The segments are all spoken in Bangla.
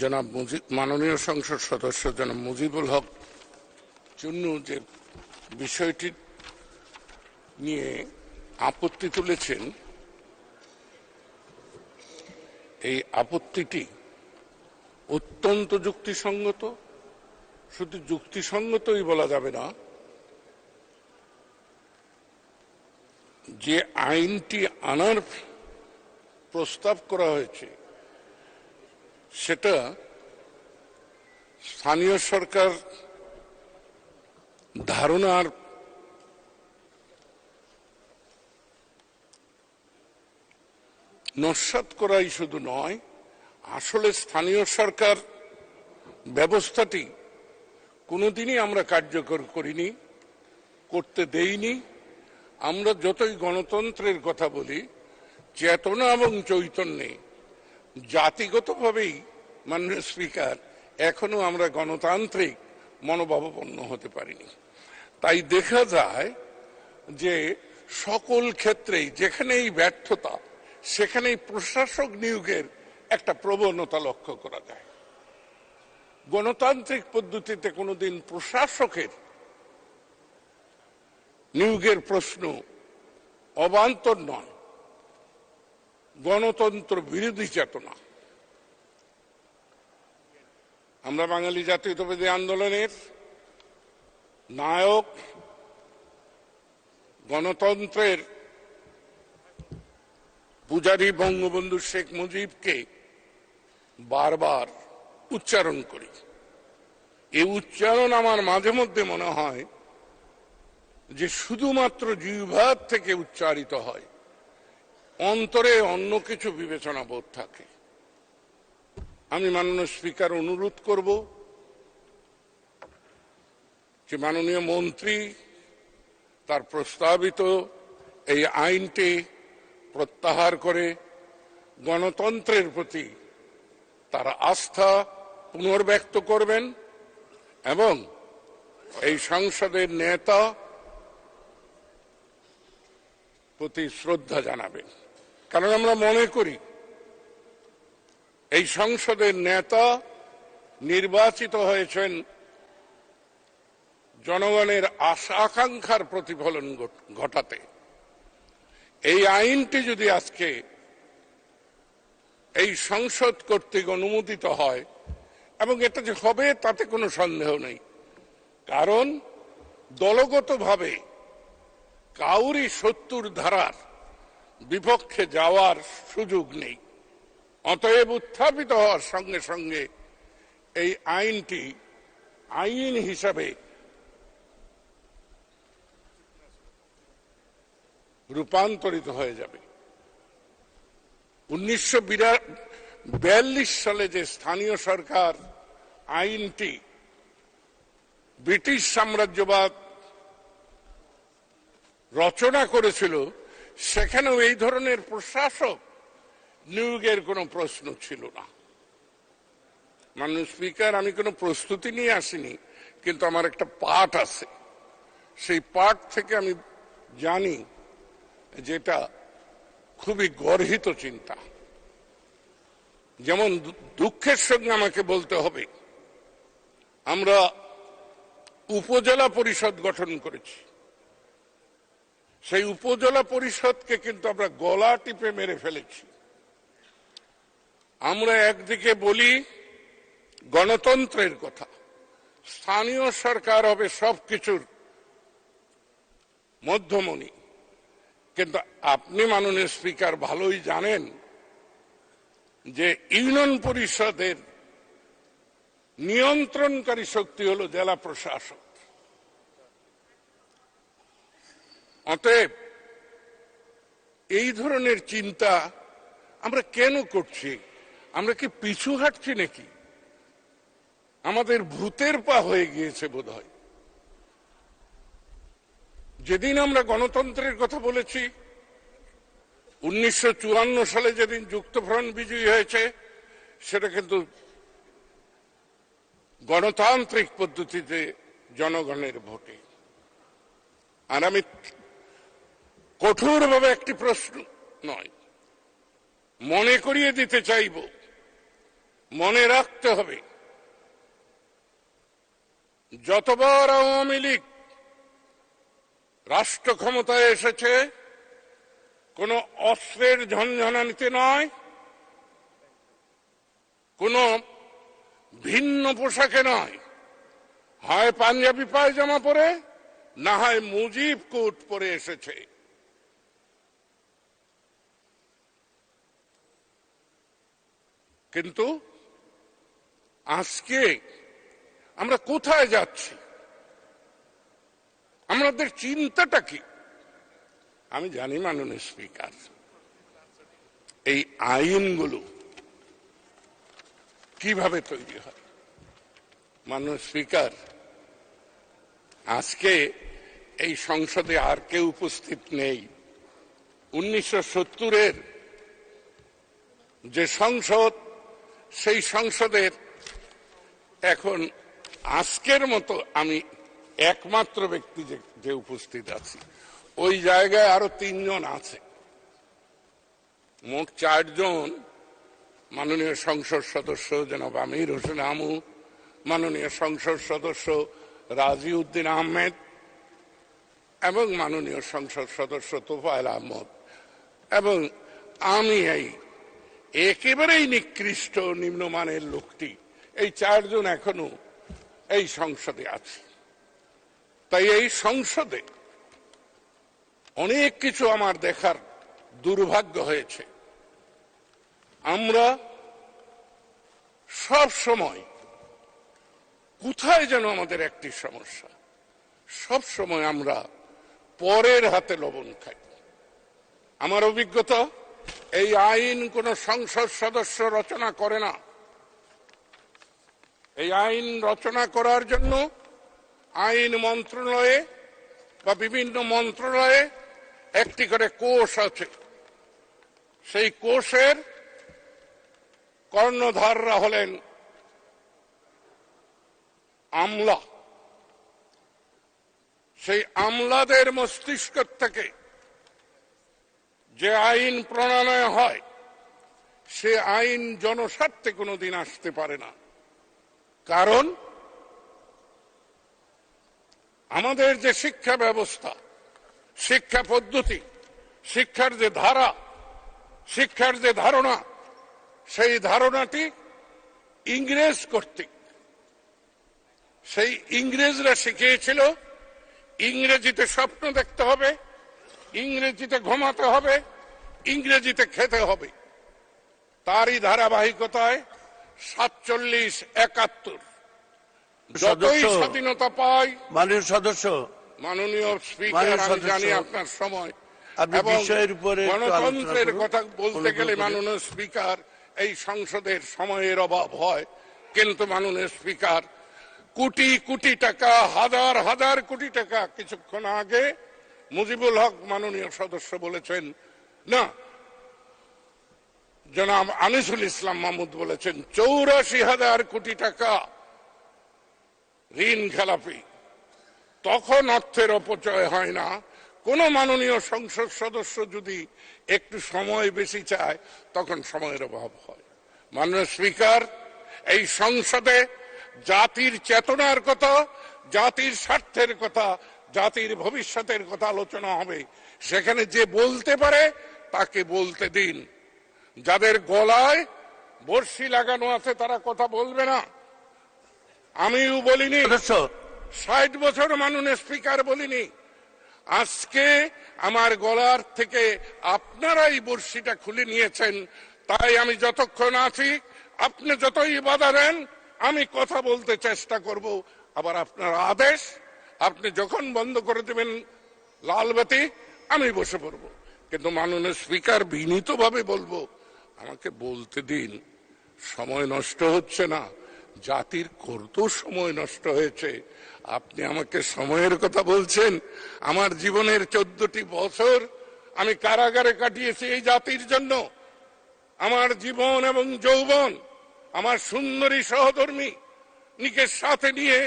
জনাব মুজিব মাননীয় সংসদ সদস্য জনাব মুজিবুল হক জন্য যে বিষয়টি নিয়ে আপত্তি তুলেছেন, এই আপত্তিটি অত্যন্ত যুক্তিসঙ্গত। শুধু যুক্তিসঙ্গতই বলা যাবে না, যে আইনটি আনার প্রস্তাব করা হয়েছে সেটা স্থানীয় সরকার ধারণার নস্বাত করাই শুধু নয়, আসলে স্থানীয় সরকার ব্যবস্থাটি কোনোদিনই আমরা কার্যকর করিনি, করতে দেইনি। আমরা যতই গণতন্ত্রের কথা বলি, চেতনা এবং চৈতন্যে জাতিগতভাবেই মাননীয় স্পিকার, এখনও আমরা গণতান্ত্রিক মনোভাবাপন্ন হতে পারিনি। তাই দেখা যায় যে সকল ক্ষেত্রেই যেখানেই ব্যর্থতা, সেখানেই প্রশাসক নিয়োগের একটা প্রবণতা লক্ষ্য করা যায়। গণতান্ত্রিক পদ্ধতিতে কোনোদিন প্রশাসকের নিয়োগের প্রশ্ন অবান্তর নয়। গণতন্ত্র বিরোধী চেতনা আমরা বাঙালি জাতীয়তাবাদী আন্দোলনের নায়ক, গণতন্ত্রের পূজারী বঙ্গবন্ধু শেখ মুজিবকে বারবার উচ্চারণ করি। এই উচ্চারণ আমার মাঝে মধ্যে মনে হয় যে শুধুমাত্র জিহ্বার থেকে উচ্চারিত হয়। অন্তরে অন্য কিছু বিবেচনা বোধ থাকে। আমি মাননীয় স্পিকার অনুরোধ করব যে মাননীয় মন্ত্রী তার প্রস্তাবিত এই আইনটি প্রত্যাহার করে গণতন্ত্রের প্রতি তার আস্থা পুনর্ব্যক্ত করবেন এবং এই সংসদের নেতা প্রতি শ্রদ্ধা জানাবেন। কারণ আমরা মনে করি এই সংসদের নেতা নির্বাচিত হয়েছেন জনগণের আশা আকাঙ্ক্ষার প্রতিফলন ঘটাতে। এই আইনটি যদি আজকে এই সংসদ কর্তৃক অনুমোদিত হয়, এবং এটা যে হবে তাতে কোনো সন্দেহ নেই। কারণ দলগতভাবে কাউরি সত্তর ধারার বিপক্ষে যাওয়ার সুযোগ নেই। অতএব উত্থাপিত হওয়ার সঙ্গে সঙ্গে এই আইনটি আইন হিসাবে রূপান্তরিত হয়ে যাবে। উনিশশো বিয়াল্লিশ সালে যে স্থানীয় সরকার আইনটি ব্রিটিশ সাম্রাজ্যবাদ রচনা করেছিল, সেখানেও এই ধরনের প্রশাসক নিয়োগের কোনো প্রশ্ন ছিল না। মাননীয় স্পিকার, আমি কোনো প্রস্তুতি নিয়ে আসিনি, কিন্তু আমার একটা পাঠ আছে। সেই পাঠ থেকে আমি জানি যেটা খুবই গর্হিত চিন্তা। যেমন দুঃখের সঙ্গে আমাকে বলতে হবে। আমরা উপজেলা পরিষদ গঠন করেছি। সেই উপজেলা পরিষদকে কিন্তু আমরা গলা টিপে মেরে ফেলেছি। আমরা একদিকে বলি গণতন্ত্রের কথা। স্থানীয় সরকার হবে সবকিছুর মধ্যমণি। কিন্তু আপনি মাননীয় স্পিকার ভালোই জানেন যে ইউনিয়ন পরিষদের নিয়ন্ত্রণকারী শক্তি হল জেলা প্রশাসক। অতএব এই ধরনের চিন্তা আমরা কেন করছি? আমরা কি পিছু হাঁটছি নাকি? আমাদের ভূতের পা হয়ে গিয়েছে বোধ যেদিন আমরা গণতন্ত্রের কথা বলেছি, উনিশশো সালে যেদিন যুক্তফ্রন্ট বিজয়ী হয়েছে, সেটা কিন্তু গণতান্ত্রিক পদ্ধতিতে জনগণের ভোটে। আর আমি কঠোরভাবে একটি প্রশ্ন নয়, মনে করিয়ে দিতে চাইব মনে রাখতে হবে, যতবার আওয়ামী লীগ রাষ্ট্র ক্ষমতায় এসেছে, কোন অস্ত্রের ঝঞ্ঝনানিতে নয়, কোন ভিন্ন পোশাকে নয়। হয় পাঞ্জাবি পায়জামা পরে, না হয় মুজিব কোট পরে এসেছে। কিন্তু আজকে আমরা কোথায় যাচ্ছি? আমাদের চিন্তাটা কি? আমি জানি মাননীয় স্পিকার, এই আইনগুলো কীভাবে তৈরি হয়? মাননীয় স্পিকার, আজকে এই সংসদে আর কেউ উপস্থিত নেই। উনিশশো সত্তরের যে সংসদ, সেই সংসদের এখন আজকের মতো আমি একমাত্র ব্যক্তি যে উপস্থিত আছি। ওই জায়গায় আরও তিনজন আছে। মোট চারজন মাননীয় সংসদ সদস্য জনাব আমির হোসেন আমু, মাননীয় সংসদ সদস্য রাজি উদ্দিন আহমেদ এবং মাননীয় সংসদ সদস্য তোফায়েল আহমদ। এবং আমি এই একেবারেই নিকৃষ্ট নিম্নমানের লোকটি এই চারজন এখনও এই সংসদে আছে। তাই এই সংসদে অনেক কিছু আমার দেখার দুর্ভাগ্য হয়েছে। আমরা সব সময় কোথায় যেন আমাদের একটি সমস্যা, সব সময় আমরা পরের হাতে লবণ খাই। আমার অভিজ্ঞতা, এই আইন কোন সংসদ সদস্য রচনা করে না। এই আইন রচনা করার জন্য আইন মন্ত্রণালয়ে বা বিভিন্ন মন্ত্রণালয়ে একটি করে কোষ আছে। সেই কোষের কর্ণধাররা হলেন আমলা। সেই আমলাদের মস্তিষ্ক থেকে যে আইন প্রণয়ন হয়, সে আইন জনস্বার্থে কোনোদিন আসতে পারে না। কারণ আমাদের যে শিক্ষা ব্যবস্থা, শিক্ষা পদ্ধতি, শিক্ষার যে ধারা, শিক্ষার যে ধারণা, সেই ধারণাটি ইংরেজ কর্তৃক, সেই ইংরেজরা শিখিয়েছিল, ইংরেজিতে স্বপ্ন দেখতে হবে, ইংরেজিতে ঘুমাতে হবে, ইংরেজিতে খেতে হবে। তারই ধারাবাহিকতায় সাতচল্লিশ একাত্তর। যতই স্বাধীনতা পাই মাননীয় সদস্য। মাননীয় স্পিকার আমি জানি আপনার সময়। বিষয়ের উপরে গণতন্ত্রের কথা বলতে গেলে মাননীয় স্পিকার এই সংসদের সময়ের অভাব হয়। কিন্তু মাননীয় স্পিকার কোটি কোটি টাকা হাজার হাজার কোটি টাকা কিছুক্ষণ আগে মুজিবুল হক মাননীয় সদস্য বলেছেন না জনাব আনিসুল ইসলাম মাহমুদ বলেছেন, চৌরাশি হাজার কোটি টাকা ঋণ খেলাপি। তখন অর্থের অপচয় হয় না। কোন মাননীয় সংসদ সদস্য যদি একটু সময় বেশি চায়, তখন সময়ের অভাব হয়। মাননীয় স্পিকার, এই সংসদে জাতির চেতনার কথা, জাতির স্বার্থের কথা, জাতির ভবিষ্যতের কথা আলোচনা হবে। সেখানে যে বলতে পারে, তাকে বলতে দিন। যাদের গলায় বর্ষি লাগানো আছে তারা কথা বলবে না। আমিও বলিনি। ষাট বছর মাননীয় স্পিকার বলিনি। আজকে আমার গলার থেকে আপনারাই বর্ষিটা খুলে নিয়েছেন। তাই আমি যতক্ষণ আছি আপনি যতই বাধা দেন আমি কথা বলতে চেষ্টা করব। আবার আপনার আদেশ আপনি যখন বন্ধ করে দেবেন লালবাতি আমি বসে পড়ব। কিন্তু মাননীয় স্পিকার বিনীতভাবে বলব আমাকে বলতে দিন, সময় নষ্ট হচ্ছে না, জাতির কত সময় নষ্ট হয়েছে। আপনি আমাকে সময়ের কথা বলছেন, আমার জীবনের চোদ্দটি বছর আমি কারাগারে কাটিয়েছি এই জাতির জন্য। আমার জীবন এবং যৌবন, আমার সুন্দরী সহধর্মী নিকে সাথে নিয়ে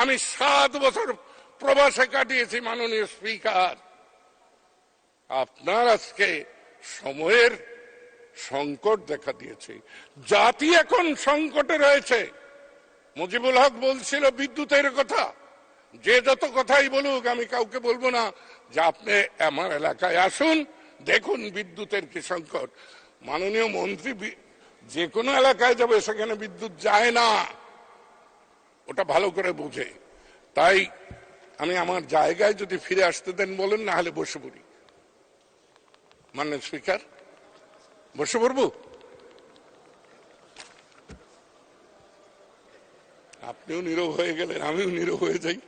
আমি সাত বছর প্রবাসে কাটিয়েছি মাননীয় স্পিকার। আপনার আজকে সময়ের সংকট দেখা দিয়েছে। জাতি এখন সংকটে রয়েছে। মুজিবুল হক বলছিল, বিদ্যুতের কথা। যে যত কথাই বলুক, আমি কাউকে বলব না। যে আপনি আমার এলাকায় আসুন, দেখুন বিদ্যুতের কি সংকট। মাননীয় মন্ত্রী যে কোনো এলাকায় যাবে, সেখানে বিদ্যুৎ যায় না। ওটা ভালো করে বুঝে। তাই আমি আমার জায়গায় যদি ফিরে আসতে দেন বলেন, না হলে বসে পড়ি। মাননীয় স্পিকার। বসে পড়ব আপনিও নীরব হয়ে গেলেন আমিও নীরব হয়ে যাই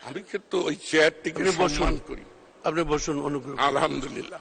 আমি কিন্তু ওই চেয়ারটিকে। সম্মান করি আপনি বসুন অনুগ্রহ করে। আলহামদুলিল্লাহ